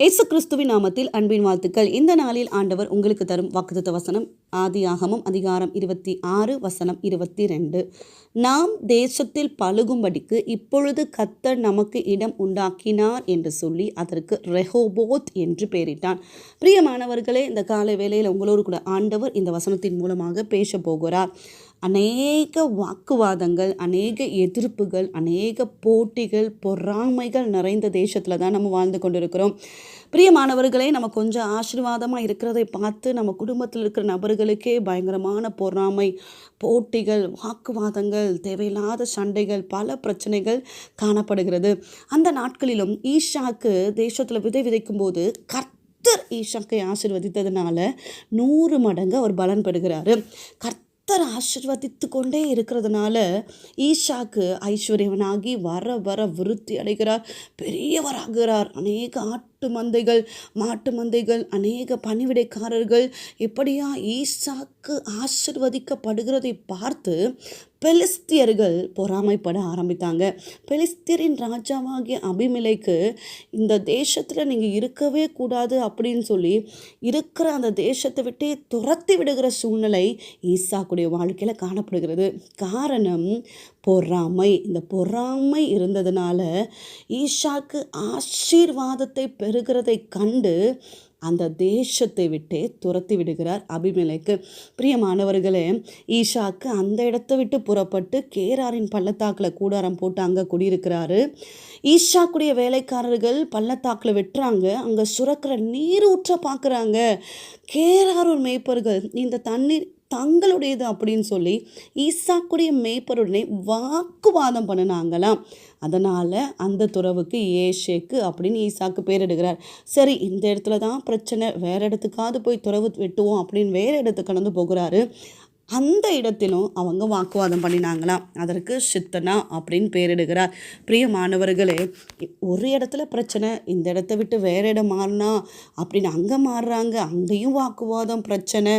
இயேசு கிறிஸ்துவின் நாமத்தில் அன்பின் வாழ்த்துக்கள். இந்த நாளில் ஆண்டவர் உங்களுக்கு தரும் வாக்குத்த வசனம் ஆதி அதிகாரம் இருபத்தி ஆறு வசனம் இருபத்தி ரெண்டு. நாம் தேசத்தில் பழுகும்படிக்கு இப்பொழுது கத்தர் நமக்கு இடம் உண்டாக்கினார் என்று சொல்லி அதற்கு ரெஹோபோத் என்று பெயரிட்டான். பிரியமானவர்களே இந்த காலை வேளையில் உங்களோடு கூட ஆண்டவர் இந்த வசனத்தின் மூலமாக பேச போகிறார். அநேக வாக்குவாதங்கள் அநேக எதிர்ப்புகள் அநேக போட்டிகள் பொறாமைகள் நிறைந்த தேசத்தில் தான் நம்ம வாழ்ந்து கொண்டிருக்கிறோம். பிரியமானவர்களே நம்ம கொஞ்சம் ஆசீர்வாதமாக இருக்கிறதை பார்த்து நம்ம குடும்பத்தில் இருக்கிற நபர்களுக்கே பயங்கரமான பொறாமை போட்டிகள் வாக்குவாதங்கள் தேவையில்லாத சண்டைகள் பல பிரச்சனைகள் காணப்படுகிறது. அந்த நாட்களிலும் ஈஷாக்கு தேசத்தில் விதை விதைக்கும் போது கர்த்தர் ஈஷாக்கை ஆசிர்வதித்ததுனால நூறு மடங்கு அவர் பலன் பெறுகிறாரு. கத்தர் ஆசிர்வதித்து கொண்டே இருக்கிறதுனால ஈஷாக்கு ஐஸ்வர்யவனாகி வர வர விருத்தி அடைகிறார் பெரியவராகிறார். அநேக ஆட் ஆட்டு மந்தைகள் மாட்டு மந்தைகள் அநேக பணிவிடைக்காரர்கள் இப்படியா ஈசாக்கு ஆசிர்வதிக்கப்படுகிறதை பார்த்து பெலிஸ்தியர்கள் பொறாமைப்பட ஆரம்பித்தாங்க. பெலிஸ்தியரின் ராஜாவாகிய அபிமிலைக்கு இந்த தேசத்தில் நீங்கள் இருக்கவே கூடாது அப்படின்னு சொல்லி இருக்கிற அந்த தேசத்தை விட்டே துரத்தி விடுகிற சூழ்நிலை ஈசாக்குடைய வாழ்க்கையில் காணப்படுகிறது. காரணம் பொறாமை. இந்த பொறாமை இருந்ததுனால ஈஷாக்கு ஆசீர்வாதத்தை பெறுகிறதை கண்டு அந்த தேசத்தை விட்டே துரத்தி விடுகிறார் அபிமலைக்கு. பிரியமானவர்களே ஈஷாக்கு அந்த இடத்த விட்டு புறப்பட்டு கேராரின் பள்ளத்தாக்கில் கூடாரம் போட்டு அங்கே குடியிருக்கிறாரு. ஈஷாக்குடைய வேலைக்காரர்கள் பள்ளத்தாக்கில் வெட்டுறாங்க. அங்கே சுரக்கிற நீர் ஊற்ற பார்க்குறாங்க கேராரூர் மேய்ப்பர்கள். இந்த தண்ணீர் தங்களுடையது அப்படின்னு சொல்லி ஈசாக்குடைய மேய்ப்பருடனே வாக்குவாதம் பண்ணினாங்களாம். அதனால் அந்த துறவுக்கு ஏஷேக்கு அப்படின்னு ஈசாக்கு பேரிடுகிறார். சரி இந்த இடத்துல தான் பிரச்சனை. வேறு இடத்துக்காவது போய் துறவு வெட்டுவோம் அப்படின்னு வேறு இடத்துக்கு கடந்து போகிறாரு. அந்த இடத்திலும் அவங்க வாக்குவாதம் பண்ணினாங்களாம் அதற்கு சித்தனா அப்படின்னு பேரிடுகிறார் பிரிய மாணவர்களே ஒரு இடத்துல பிரச்சனை இந்த இடத்த விட்டு வேற இடம் மாறினா அப்படின்னு அங்கே மாறுறாங்க அங்கேயும் வாக்குவாதம் பிரச்சனை.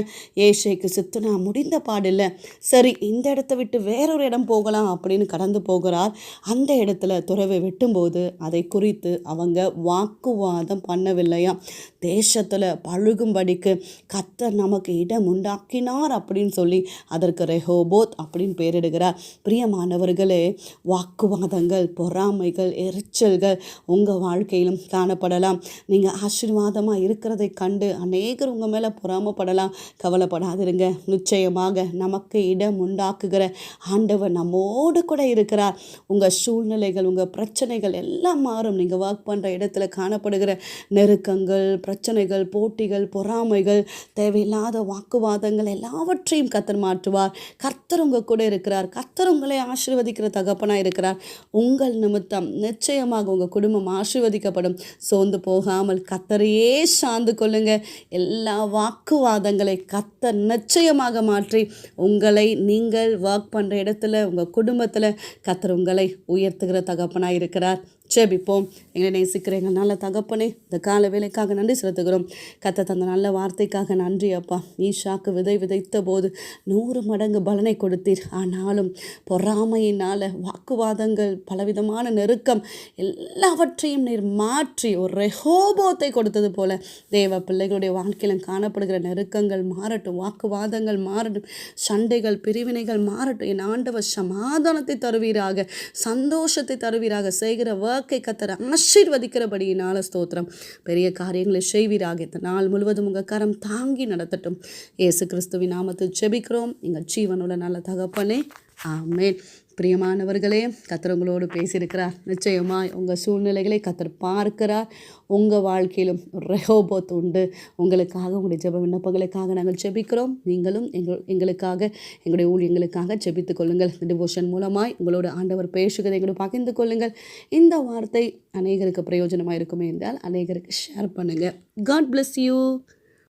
ஏஷைக்கு சித்தனா முடிந்த பாடில்லை சரி இந்த இடத்த விட்டு வேறொரு இடம் போகலாம் அப்படின்னு கடந்து போகிறார். அந்த இடத்துல துறவை வெட்டும்போது அதை குறித்து அவங்க வாக்குவாதம் பண்ணவில்லையா தேசத்தில் பழுகும்படிக்கு கத்தர் நமக்கு இடம் உண்டாக்கினார் அப்படின்னு சொல்லி அதற்கு ரெஹோபோத் அப்படின்னு பெயரிடுகிறார். பிரியமானவர்களே வாக்குவாதங்கள் பொறாமைகள் எரிச்சல்கள் உங்கள் வாழ்க்கையிலும் காணப்படலாம். நீங்கள் ஆசீர்வாதமாக இருக்கிறதை கண்டு அநேகர் உங்கள் மேலே பொறாமப்படலாம். கவலைப்படாதிருங்க. நிச்சயமாக நமக்கு இடம் உண்டாக்குகிற ஆண்டவர் நம்மோடு கூட இருக்கிறார். உங்கள் சூழ்நிலைகள் உங்கள் பிரச்சனைகள் எல்லாம் மாறும். நீங்கள் ஒர்க் பண்ணுற இடத்துல காணப்படுகிற நெருக்கங்கள் பிரச்சனைகள் போட்டிகள் பொறாமைகள் தேவையில்லாத வாக்குவாதங்கள் எல்லாவற்றையும் கர்த்தர் மாற்றுவார். கர்த்தர் உங்கள் கூட இருக்கிறார். கர்த்தர் உங்களை ஆசீர்வதிக்கிற தகப்பனாக இருக்கிறார். உங்கள் நிமித்தம் நிச்சயமாக உங்கள் குடும்பம் ஆசீர்வதிக்கப்படும். சோர்ந்து போகாமல் கத்தரையே சார்ந்து கொள்ளுங்க. எல்லா வாக்குவாதங்களை கத்தர் நிச்சயமாக மாற்றி உங்களை நீங்கள் ஒர்க் பண்ணுற இடத்துல உங்கள் குடும்பத்தில் கத்தர் உங்களை உயர்த்துகிற தகப்பனாக இருக்கிறார். ஜெபிப்போம் எங்களை நேசிக்கிற எங்கள் நல்ல தகப்பனே இந்த கால வேலைக்காக நன்றி செலுத்துகிறோம். கத்த தந்த நல்ல வார்த்தைக்காக நன்றி அப்பா. ஈஷாக்கு விதை விதைத்த போது நூறு மடங்கு பலனை கொடுத்தீர். ஆனாலும் பொறாமையினால் வாக்குவாதங்கள் பலவிதமான நெருக்கம் எல்லாவற்றையும் நீர் மாற்றி ஒரு ரெஹோபோத்தை கொடுத்தது போல தேவ பிள்ளைகளுடைய வாழ்க்கையிலும் காணப்படுகிற நெருக்கங்கள் மாறட்டும் வாக்குவாதங்கள் மாறட்டும் சண்டைகள் பிரிவினைகள் மாறட்டும். என் ஆண்டவர் சமாதானத்தை தருவீராக சந்தோஷத்தை தருவீராக செய்கிற வாக்கை கத்தர ஆசீர்வதிக்கிறபடியினால ஸ்தோத்திரம். பெரிய காரியங்களை செய்வீராக. இந்த நாள் முழுவதும் உங்கள் கரம் தாங்கி நடத்தட்டும். ஏசு கிறிஸ்துவின் நாமத்தில் செபிக்கிறோம் எங்கள் ஜீவனுள்ள நல்ல தகப்பனே ஆமேன். பிரியமானவர்களே கத்தர் உங்களோடு பேசியிருக்கிறார். நிச்சயமாக உங்கள் சூழ்நிலைகளை கத்தர் பார்க்கிறார். உங்கள் வாழ்க்கையிலும் ரெஹோபோத் உண்டு. உங்களுக்காக உங்களுடைய ஜெப விண்ணப்பங்களுக்காக நாங்கள் ஜெபிக்கிறோம். நீங்களும் எங்கள் எங்களுக்காக எங்களுடைய ஊழியங்களுக்காக ஜெபித்து கொள்ளுங்கள். டிவோஷன் மூலமாய் உங்களோட ஆண்டவர் பேசுகிறதை எங்களோட பகிர்ந்து கொள்ளுங்கள். இந்த வார்த்தை அநேகருக்கு பிரயோஜனமாக இருக்குமே என்றால் அநேகருக்கு ஷேர் பண்ணுங்கள் காட் பிளஸ் யூ.